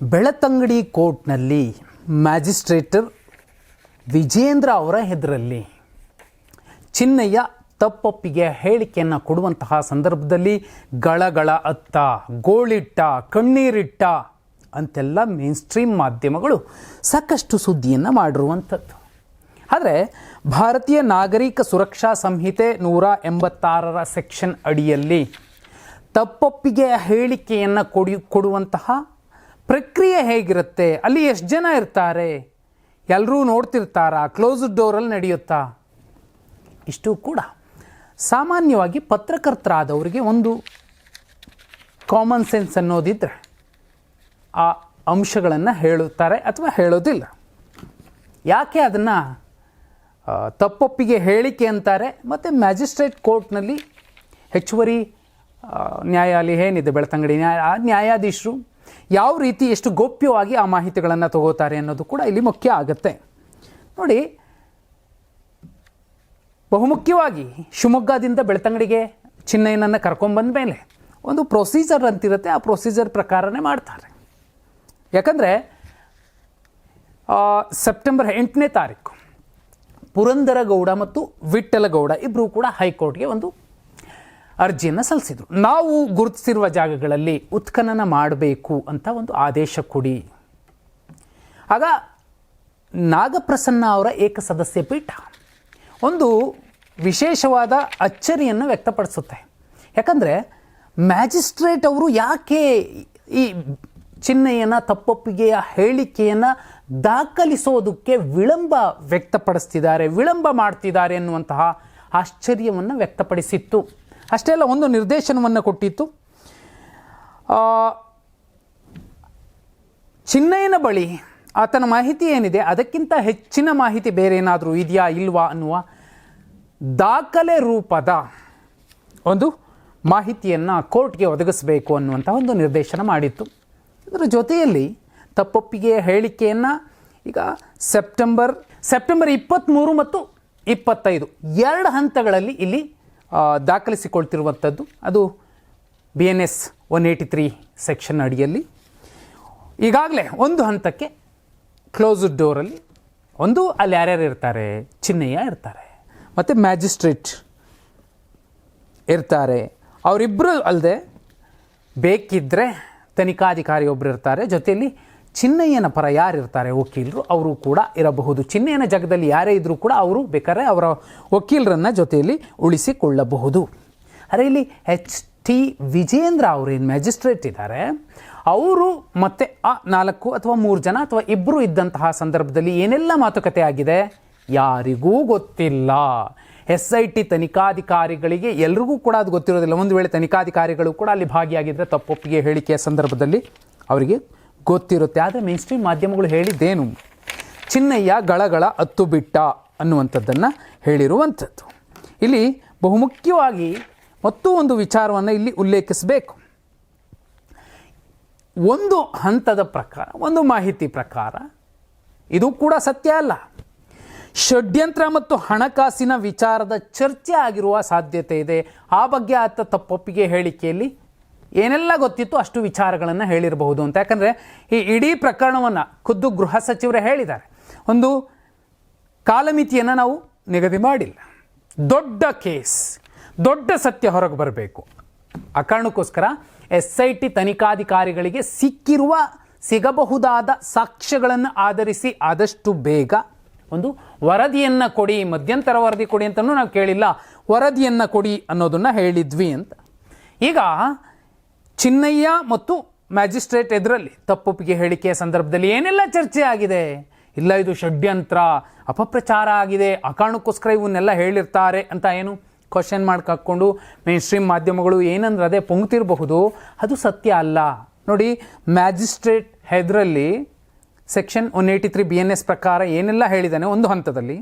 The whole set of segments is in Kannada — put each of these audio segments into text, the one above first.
ಬೆಳತಂಗಡಿ ಕೋರ್ಟ್ನಲ್ಲಿ ಮ್ಯಾಜಿಸ್ಟ್ರೇಟರ್ ವಿಜೇಂದ್ರ ಅವರ ಹೆದರಲ್ಲಿ ಚಿನ್ನಯ್ಯ ತಪ್ಪೊಪ್ಪಿಗೆ ಹೇಳಿಕೆಯನ್ನು ಕೊಡುವಂತಹ ಸಂದರ್ಭದಲ್ಲಿ ಗಳಗಳ ಅತ್ತ, ಗೋಳಿಟ್ಟ, ಕಣ್ಣೀರಿಟ್ಟ ಅಂತೆಲ್ಲ ಮೇನ್ ಸ್ಟ್ರೀಮ್ ಮಾಧ್ಯಮಗಳು ಸಾಕಷ್ಟು ಸುದ್ದಿಯನ್ನು ಮಾಡಿರುವಂಥದ್ದು. ಆದರೆ ಭಾರತೀಯ ನಾಗರಿಕ ಸುರಕ್ಷಾ ಸಂಹಿತೆ ನೂರ ಎಂಬತ್ತಾರರ ಸೆಕ್ಷನ್ ಅಡಿಯಲ್ಲಿ ತಪ್ಪೊಪ್ಪಿಗೆ ಹೇಳಿಕೆಯನ್ನು ಕೊಡಿ, ಕೊಡುವಂತಹ ಪ್ರಕ್ರಿಯೆ ಹೇಗಿರುತ್ತೆ? ಅಲ್ಲಿ ಎಷ್ಟು ಜನ ಇರ್ತಾರೆ? ಎಲ್ಲರೂ ನೋಡ್ತಿರ್ತಾರಾ? ಕ್ಲೋಸ್ಡ್ ಡೋರಲ್ಲಿ ನಡೆಯುತ್ತಾ? ಇಷ್ಟು ಕೂಡ. ಸಾಮಾನ್ಯವಾಗಿ ಪತ್ರಕರ್ತರಾದವರಿಗೆ ಒಂದು ಕಾಮನ್ ಸೆನ್ಸ್ ಅನ್ನೋದಿದ್ದರೆ ಆ ಅಂಶಗಳನ್ನು ಹೇಳುತ್ತಾರೆ ಅಥವಾ ಹೇಳೋದಿಲ್ಲ. ಯಾಕೆ ಅದನ್ನು ತಪ್ಪೊಪ್ಪಿಗೆ ಹೇಳಿಕೆ ಅಂತಾರೆ? ಮತ್ತು ಮ್ಯಾಜಿಸ್ಟ್ರೇಟ್ ಕೋರ್ಟ್ನಲ್ಲಿ ಹೆಚ್ಚುವರಿ ನ್ಯಾಯಾಲಯ ಏನಿದೆ ಬೆಳ್ತಂಗಡಿ ನ್ಯಾಯ ಆ ನ್ಯಾಯಾಧೀಶರು ಯಾವ ರೀತಿ ಎಷ್ಟು ಗೋಪ್ಯವಾಗಿ ಆ ಮಾಹಿತಿಗಳನ್ನು ತಗೋತಾರೆ ಅನ್ನೋದು ಕೂಡ ಇಲ್ಲಿ ಮುಖ್ಯ ಆಗುತ್ತೆ. ನೋಡಿ, ಬಹುಮುಖ್ಯವಾಗಿ ಶಿವಮೊಗ್ಗದಿಂದ ಬೆಳ್ತಂಗಡಿಗೆ ಚಿನ್ನಯ್ಯನನ್ನು ಕರ್ಕೊಂಬಂದ ಮೇಲೆ ಒಂದು ಪ್ರೊಸೀಜರ್ ಅಂತಿರುತ್ತೆ, ಆ ಪ್ರೊಸೀಜರ್ ಪ್ರಕಾರನೇ ಮಾಡ್ತಾರೆ. ಯಾಕಂದರೆ ಸೆಪ್ಟೆಂಬರ್ ಎಂಟನೇ ತಾರೀಕು ಪುರಂದರಗೌಡ ಮತ್ತು ಇಬ್ಬರೂ ಇಬ್ಬರು ಕೂಡ ಹೈಕೋರ್ಟ್ಗೆ ಒಂದು ಅರ್ಜಿಯನ್ನು ಸಲ್ಲಿಸಿದರು. ನಾವು ಗುರುತಿಸಿರುವ ಜಾಗಗಳಲ್ಲಿ ಉತ್ಖನನ ಮಾಡಬೇಕು ಅಂತ ಒಂದು ಆದೇಶ ಕೊಡಿ. ಆಗ ನಾಗಪ್ರಸನ್ನ ಅವರ ಏಕಸದಸ್ಯ ಪೀಠ ಒಂದು ವಿಶೇಷವಾದ ಅಚ್ಚರಿಯನ್ನು ವ್ಯಕ್ತಪಡಿಸುತ್ತೆ. ಯಾಕಂದರೆ ಮ್ಯಾಜಿಸ್ಟ್ರೇಟ್ ಅವರು ಯಾಕೆ ಈ ಚಿಹ್ನೆಯನ್ನು, ತಪ್ಪೊಪ್ಪಿಗೆಯ ಹೇಳಿಕೆಯನ್ನು ದಾಖಲಿಸೋದಕ್ಕೆ ವಿಳಂಬ ವ್ಯಕ್ತಪಡಿಸ್ತಿದ್ದಾರೆ, ವಿಳಂಬ ಮಾಡ್ತಿದ್ದಾರೆ ಎನ್ನುವಂತಹ ಆಶ್ಚರ್ಯವನ್ನು ವ್ಯಕ್ತಪಡಿಸಿತ್ತು. ಅಷ್ಟೇ ಅಲ್ಲ, ಒಂದು ನಿರ್ದೇಶನವನ್ನು ಕೊಟ್ಟಿತ್ತು. ಚಿನ್ನಯ್ಯನ ಬಳಿ ಆತನ ಮಾಹಿತಿ ಏನಿದೆ? ಅದಕ್ಕಿಂತ ಹೆಚ್ಚಿನ ಮಾಹಿತಿ ಬೇರೆ ಏನಾದರೂ ಇದೆಯಾ ಇಲ್ವಾ ಅನ್ನುವ ದಾಖಲೆ ರೂಪದ ಒಂದು ಮಾಹಿತಿಯನ್ನು ಕೋರ್ಟ್ಗೆ ಒದಗಿಸಬೇಕು ಅನ್ನುವಂಥ ಒಂದು ನಿರ್ದೇಶನ ಮಾಡಿತ್ತು. ಇದರ ಜೊತೆಯಲ್ಲಿ ತಪ್ಪೊಪ್ಪಿಗೆ ಹೇಳಿಕೆಯನ್ನು ಈಗ ಸೆಪ್ಟೆಂಬರ್ ಸೆಪ್ಟೆಂಬರ್ ಇಪ್ಪತ್ತ್ಮೂರು ಮತ್ತು ಇಪ್ಪತ್ತೈದು, ಎರಡು ಹಂತಗಳಲ್ಲಿ ಇಲ್ಲಿ ದಾಖಲಿಸಿಕೊಳ್ತಿರುವಂಥದ್ದು. ಅದು B N S one eighty three section ಅಡಿಯಲ್ಲಿ. ಈಗಾಗಲೇ ಒಂದು ಹಂತಕ್ಕೆ ಕ್ಲೋಸ್ಡ್ ಡೋರಲ್ಲಿ ಒಂದು ಅಲ್ಲಿ ಯಾರ್ಯಾರು ಇರ್ತಾರೆ? ಚಿನ್ನಯ್ಯ ಇರ್ತಾರೆ. ಮತ್ತು ಮ್ಯಾಜಿಸ್ಟ್ರೇಟ್ ಇರ್ತಾರೆ. ಅವರಿಬ್ಬರು ಅಲ್ಲದೆ ಬೇಕಿದ್ದರೆ ತನಿಖಾಧಿಕಾರಿ ಒಬ್ಬರು ಇರ್ತಾರೆ. ಜೊತೆಯಲ್ಲಿ ಚಿನ್ನಯ್ಯನ ಪರ ಯಾರು ಇರ್ತಾರೆ ವಕೀಲರು? ಅವರು ಕೂಡ ಇರಬಹುದು. ಚಿನ್ನಯ್ಯನ ಜಗದಲ್ಲಿ ಯಾರೇ ಇದ್ದರೂ ಕೂಡ ಅವರು ಬೇಕಾದ್ರೆ ಅವರ ವಕೀಲರನ್ನು ಜೊತೆಯಲ್ಲಿ ಉಳಿಸಿಕೊಳ್ಳಬಹುದು. ಅರೆ ಇಲ್ಲಿ ಎಚ್ ಟಿ ವಿಜೇಂದ್ರ ಅವರೇನು ಮ್ಯಾಜಿಸ್ಟ್ರೇಟ್ ಇದ್ದಾರೆ ಅವರು ಮತ್ತೆ ಆ ನಾಲ್ಕು ಅಥವಾ ಮೂರು ಜನ ಅಥವಾ ಇಬ್ಬರು ಇದ್ದಂತಹ ಸಂದರ್ಭದಲ್ಲಿ ಏನೆಲ್ಲ ಮಾತುಕತೆ ಆಗಿದೆ? ಯಾರಿಗೂ ಗೊತ್ತಿಲ್ಲ. ಎಸ್ ಐ ಟಿ ತನಿಖಾಧಿಕಾರಿಗಳಿಗೆ ಎಲ್ರಿಗೂ ಕೂಡ ಅದು ಗೊತ್ತಿರೋದಿಲ್ಲ. ಒಂದು ವೇಳೆ ತನಿಖಾಧಿಕಾರಿಗಳು ಕೂಡ ಅಲ್ಲಿ ಭಾಗಿಯಾಗಿದ್ದರೆ ತಪ್ಪೊಪ್ಪಿಗೆ ಹೇಳಿಕೆಯ ಸಂದರ್ಭದಲ್ಲಿ ಅವರಿಗೆ ಗೊತ್ತಿರುತ್ತೆ. ಆದರೆ ಮೇನ್ ಸ್ಟ್ರೀಮ್ ಮಾಧ್ಯಮಗಳು ಹೇಳಿದ್ದೇನು? ಚಿನ್ನಯ್ಯ ಗಳಗಳ ಹತ್ತು ಬಿಟ್ಟ ಅನ್ನುವಂಥದ್ದನ್ನು ಹೇಳಿರುವಂಥದ್ದು. ಇಲ್ಲಿ ಬಹುಮುಖ್ಯವಾಗಿ ಮತ್ತೂ ಒಂದು ವಿಚಾರವನ್ನು ಇಲ್ಲಿ ಉಲ್ಲೇಖಿಸಬೇಕು. ಒಂದು ಹಂತದ ಪ್ರಕಾರ, ಒಂದು ಮಾಹಿತಿ ಪ್ರಕಾರ ಇದು ಕೂಡ ಸತ್ಯ ಅಲ್ಲ. ಷಡ್ಯಂತ್ರ ಮತ್ತು ಹಣಕಾಸಿನ ವಿಚಾರದ ಚರ್ಚೆ ಆಗಿರುವ ಸಾಧ್ಯತೆ ಇದೆ. ಆ ಬಗ್ಗೆ ಆತ ತಪ್ಪೊಪ್ಪಿಗೆ ಹೇಳಿಕೆಯಲ್ಲಿ ಏನೆಲ್ಲ ಗೊತ್ತಿತ್ತು ಅಷ್ಟು ವಿಚಾರಗಳನ್ನು ಹೇಳಿರಬಹುದು ಅಂತ. ಯಾಕಂದರೆ ಈ ಇಡೀ ಪ್ರಕರಣವನ್ನು ಖುದ್ದು ಗೃಹ ಸಚಿವರೇ ಹೇಳಿದ್ದಾರೆ. ಒಂದು ಕಾಲಮಿತಿಯನ್ನು ನಾವು ನಿಗದಿ ಮಾಡಿಲ್ಲ. ದೊಡ್ಡ ಕೇಸ್, ದೊಡ್ಡ ಸತ್ಯ ಹೊರಗೆ ಬರಬೇಕು. ಆ ಕಾರಣಕ್ಕೋಸ್ಕರ ಎಸ್ ಐ ಟಿ ತನಿಖಾಧಿಕಾರಿಗಳಿಗೆ ಸಿಕ್ಕಿರುವ, ಸಿಗಬಹುದಾದ ಸಾಕ್ಷ್ಯಗಳನ್ನು ಆಧರಿಸಿ ಆದಷ್ಟು ಬೇಗ ಒಂದು ವರದಿಯನ್ನು ಕೊಡಿ, ಮಧ್ಯಂತರ ವರದಿ ಕೊಡಿ ಅಂತಲೂ ನಾವು ಕೇಳಿಲ್ಲ. ವರದಿಯನ್ನು ಕೊಡಿ ಅನ್ನೋದನ್ನು ಹೇಳಿದ್ವಿ ಅಂತ. ಈಗ ಚಿನ್ನಯ್ಯ ಮತ್ತು ಮ್ಯಾಜಿಸ್ಟ್ರೇಟ್ ಎದುರಲ್ಲಿ ತಪ್ಪೊಪ್ಪಿಗೆ ಹೇಳಿಕೆಯ ಸಂದರ್ಭದಲ್ಲಿ ಏನೆಲ್ಲ ಚರ್ಚೆ ಆಗಿದೆ? ಇಲ್ಲ, ಇದು ಷಡ್ಯಂತ್ರ, ಅಪಪ್ರಚಾರ ಆಗಿದೆ ಆ ಇವನ್ನೆಲ್ಲ ಹೇಳಿರ್ತಾರೆ ಅಂತ ಏನು ಕ್ವಶನ್ ಮಾರ್ಕ್ ಹಾಕ್ಕೊಂಡು ಮೇನ್ ಸ್ಟ್ರೀಮ್ ಮಾಧ್ಯಮಗಳು ಏನಂದ್ರೆ ಅದೇ ಪೊಂಗ್ತಿರಬಹುದು. ಅದು ಸತ್ಯ ಅಲ್ಲ. ನೋಡಿ, magistrate ಹೆದರಲ್ಲಿ section one eighty three B N S ಪ್ರಕಾರ ಏನೆಲ್ಲ ಹೇಳಿದ್ದಾನೆ ಒಂದು ಹಂತದಲ್ಲಿ?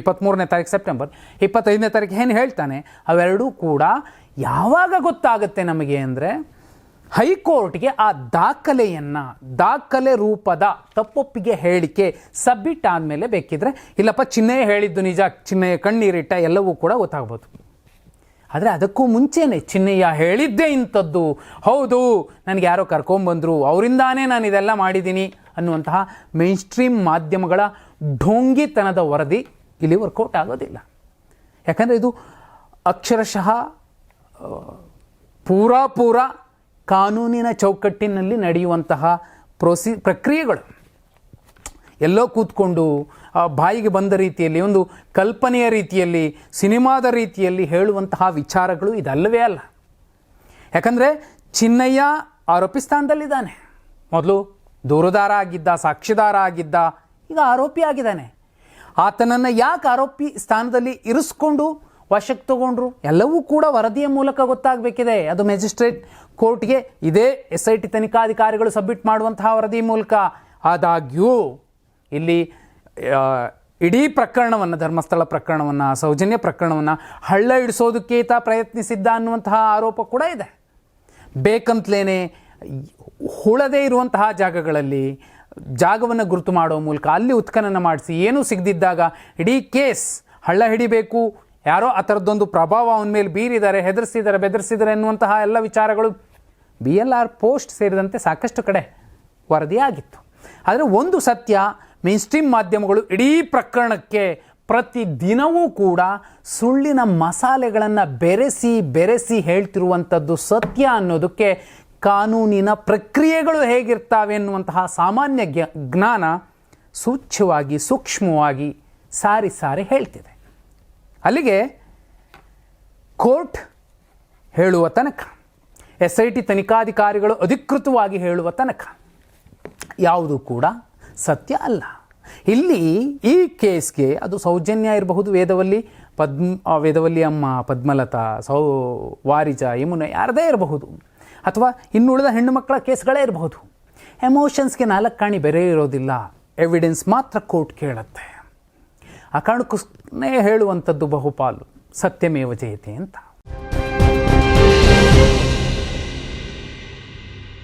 ಇಪ್ಪತ್ತ್ಮೂರನೇ ತಾರೀಕು ಸೆಪ್ಟೆಂಬರ್ ಇಪ್ಪತ್ತೈದನೇ ತಾರೀಕು ಏನು ಹೇಳ್ತಾನೆ? ಅವೆರಡೂ ಕೂಡ ಯಾವಾಗ ಗೊತ್ತಾಗುತ್ತೆ ನಮಗೆ ಅಂದರೆ ಹೈಕೋರ್ಟ್ಗೆ ಆ ದಾಖಲೆಯನ್ನು, ದಾಖಲೆ ರೂಪದ ತಪ್ಪೊಪ್ಪಿಗೆ ಹೇಳಿಕೆ ಸಬ್ಮಿಟ್ ಆದಮೇಲೆ ಬೇಕಿದ್ರೆ, ಇಲ್ಲಪ್ಪ ಚಿನ್ನಯ್ಯ ಹೇಳಿದ್ದು ನಿಜ ಚಿಹ್ನೆಯ ಕಣ್ಣೀರಿಟ್ಟ ಎಲ್ಲವೂ ಕೂಡ ಗೊತ್ತಾಗ್ಬೋದು. ಆದರೆ ಅದಕ್ಕೂ ಮುಂಚೆನೆ ಚಿನ್ನಯ್ಯ ಹೇಳಿದ್ದೇ ಇಂಥದ್ದು. ಹೌದು, ನನಗೆ ಯಾರೋ ಕರ್ಕೊಂಬಂದರು, ಅವರಿಂದಾನೇ ನಾನು ಇದೆಲ್ಲ ಮಾಡಿದ್ದೀನಿ ಅನ್ನುವಂತಹ ಮೇನ್ ಸ್ಟ್ರೀಮ್ ಮಾಧ್ಯಮಗಳ ಢೋಂಗಿತನದ ವರದಿ ಇಲ್ಲಿ ವರ್ಕೌಟ್ ಆಗೋದಿಲ್ಲ. ಯಾಕಂದರೆ ಇದು ಅಕ್ಷರಶಃ ಪೂರಾ ಪೂರ ಕಾನೂನಿನ ಚೌಕಟ್ಟಿನಲ್ಲಿ ನಡೆಯುವಂತಹ ಪ್ರೊಸಿ, ಪ್ರಕ್ರಿಯೆಗಳು. ಎಲ್ಲೋ ಕೂತ್ಕೊಂಡು ಬಾಯಿಗೆ ಬಂದ ರೀತಿಯಲ್ಲಿ, ಒಂದು ಕಲ್ಪನೆಯ ರೀತಿಯಲ್ಲಿ, ಸಿನಿಮಾದ ರೀತಿಯಲ್ಲಿ ಹೇಳುವಂತಹ ವಿಚಾರಗಳು ಇದಲ್ಲವೇ ಅಲ್ಲ. ಯಾಕಂದರೆ ಚಿನ್ನಯ್ಯ ಆರೋಪಿ ಸ್ಥಾನದಲ್ಲಿದ್ದಾನೆ. ಮೊದಲು ದೂರದಾರ ಆಗಿದ್ದ, ಸಾಕ್ಷಿದಾರ ಆಗಿದ್ದ, ಈಗ ಆರೋಪಿ ಆಗಿದ್ದಾನೆ ಆತನನ್ನು ಯಾಕೆ ಆರೋಪಿ ಸ್ಥಾನದಲ್ಲಿ ಇರಿಸ್ಕೊಂಡು ವಶಕ್ಕೆ ತಗೊಂಡ್ರು. ಎಲ್ಲವೂ ಕೂಡ ವರದಿಯ ಮೂಲಕ ಗೊತ್ತಾಗಬೇಕಿದೆ. ಅದು ಮ್ಯಾಜಿಸ್ಟ್ರೇಟ್ ಕೋರ್ಟ್ಗೆ ಇದೇ ಎಸ್ ಐ ಟಿ ತನಿಖಾಧಿಕಾರಿಗಳು ಸಬ್ಮಿಟ್ ಮಾಡುವಂತಹ ವರದಿ ಮೂಲಕ. ಆದಾಗ್ಯೂ, ಇಲ್ಲಿ ಇಡೀ ಪ್ರಕರಣವನ್ನು, ಧರ್ಮಸ್ಥಳ ಪ್ರಕರಣವನ್ನು, ಸೌಜನ್ಯ ಪ್ರಕರಣವನ್ನು ಹಳ್ಳ ಇಡಿಸೋದಕ್ಕೆ ಈತ ಪ್ರಯತ್ನಿಸಿದ್ದ ಅನ್ನುವಂತಹ ಆರೋಪ ಕೂಡ ಇದೆ. ಬೇಕಂತಲೇ ಹುಳದೇ ಇರುವಂತಹ ಜಾಗಗಳಲ್ಲಿ ಜಾಗವನ್ನು ಗುರುತು ಮಾಡೋ ಮೂಲಕ ಅಲ್ಲಿ ಉತ್ಖನನ ಮಾಡಿಸಿ, ಏನೂ ಸಿಗದಿದ್ದಾಗ ಇಡೀ ಕೇಸ್ ಹಳ್ಳ ಹಿಡಿಬೇಕು ಯಾರೋ ಆ ಥರದ್ದೊಂದು ಪ್ರಭಾವ ಅವನ ಮೇಲೆ ಬೀರಿದ್ದಾರೆ ಹೆದರಿಸಿದ್ದಾರೆ ಬೆದರಿಸಿದ್ದಾರೆ ಎನ್ನುವಂತಹ ಎಲ್ಲ ವಿಚಾರಗಳು ಬಿ ಎಲ್ ಆರ್ ಪೋಸ್ಟ್ ಸೇರಿದಂತೆ ಸಾಕಷ್ಟು ಕಡೆ ವರದಿಯಾಗಿತ್ತು. ಆದರೆ ಒಂದು ಸತ್ಯ ಮೇನ್ ಸ್ಟ್ರೀಮ್ ಮಾಧ್ಯಮಗಳು ಇಡೀ ಪ್ರಕರಣಕ್ಕೆ ಪ್ರತಿ ದಿನವೂ ಕೂಡ ಸುಳ್ಳಿನ ಮಸಾಲೆಗಳನ್ನು ಬೆರೆಸಿ ಬೆರೆಸಿ ಹೇಳ್ತಿರುವಂಥದ್ದು ಸತ್ಯ ಅನ್ನೋದಕ್ಕೆ ಕಾನೂನಿನ ಪ್ರಕ್ರಿಯೆಗಳು ಹೇಗಿರ್ತಾವೆ ಎನ್ನುವಂತಹ ಸಾಮಾನ್ಯ ಜ್ಞ- ಜ್ಞಾನ ಸೂಚ್ಯವಾಗಿ ಸೂಕ್ಷ್ಮವಾಗಿ ಸಾರಿ ಸಾರಿ ಹೇಳ್ತಿದೆ. ಅಲ್ಲಿಗೆ ಕೋರ್ಟ್ ಹೇಳುವ ತನಕ ಎಸ್ ಐ ಟಿ ತನಿಖಾಧಿಕಾರಿಗಳು ಅಧಿಕೃತವಾಗಿ ಹೇಳುವ ತನಕ. ಯಾವುದು ಕೂಡ ಸತ್ಯ ಅಲ್ಲ. ಇಲ್ಲಿ ಈ ಕೇಸ್ಗೆ ಅದು ಸೌಜನ್ಯ ಇರಬಹುದು ವೇದವಲ್ಲಿ, ಪದ್ಮ ವೇದವಲ್ಲಿ ಅಮ್ಮ, ಪದ್ಮಲತಾ, ಸೌ, ವಾರಿಜ, ಯಮುನ ಯಾರದೇ ಇರಬಹುದು. ಅಥವಾ ಇನ್ನುಳಿದ ಹೆಣ್ಣು ಮಕ್ಕಳ ಕೇಸ್ಗಳೇ ಇರಬಹುದು. ಎಮೋಷನ್ಸ್ಗೆ ನಾಲ್ಕು ಕಾಣಿ ಬೆರೆ ಇರೋದಿಲ್ಲ. ಎವಿಡೆನ್ಸ್ ಮಾತ್ರ ಕೋರ್ಟ್ ಕೇಳುತ್ತೆ. ಆ ಕಾರಣಕ್ಕೇ ಹೇಳುವಂಥದ್ದು ಬಹುಪಾಲು ಸತ್ಯಮೇವ ಜಯತೆ ಅಂತ